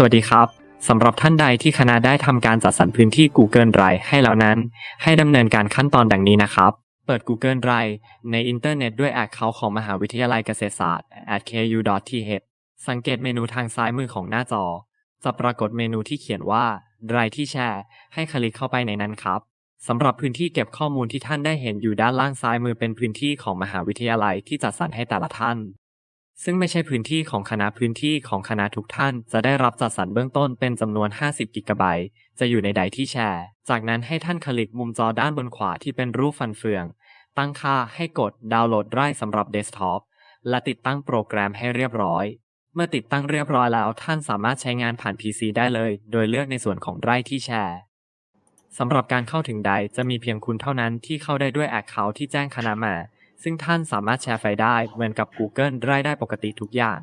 สวัสดีครับสำหรับท่านใดที่คณะได้ทำการจัดสรรพื้นที่ Google Drive ให้แล้วนั้น ให้ดำเนินการขั้นตอนดังนี้นะครับ เปิด Google Drive ในอินเทอร์เน็ตด้วย Account ของมหาวิทยาลัยเกษตรศาสตร์ atku.th สังเกตเมนูทางซ้ายมือของหน้าจอ จะปรากฏเมนูที่เขียนว่า Drive ที่แชร์ ให้คลิกเข้าไปในนั้นครับสำหรับพื้นที่เก็บข้อมูลที่ท่านได้เห็นอยู่ด้านล่างซ้ายมือเป็นพื้นที่ของมหาวิทยาลัยที่จัดสรรให้แต่ละท่าน ซึ่งไม่ใช่พื้นที่ของคณะพื้นที่ของคณะทุกท่าน จะได้รับจัดสรรเบื้องต้นเป็นจำนวน 50 กิกะไบต์ จะอยู่ในไดที่แชร์ จากนั้นให้ท่านคลิกมุมจอด้านบนขวาที่เป็นรูปฟันเฟือง ตั้งค่าให้กดดาวน์โหลดไดร์สำหรับเดสก์ท็อป และติดตั้งโปรแกรมให้เรียบร้อย เมื่อติดตั้งเรียบร้อยแล้วท่านสามารถใช้งานผ่าน PC ได้เลย โดยเลือกในส่วนของไร์ที่แชร์สำหรับการเข้าถึงไดร์จะมีเพียงคุณเท่านั้นที่เข้าได้ด้วย Account ที่แจ้งคณะมา ซึ่งท่านสามารถแชร์ไฟล์ได้เหมือนกับ Google ได้ได้ปกติทุกอย่าง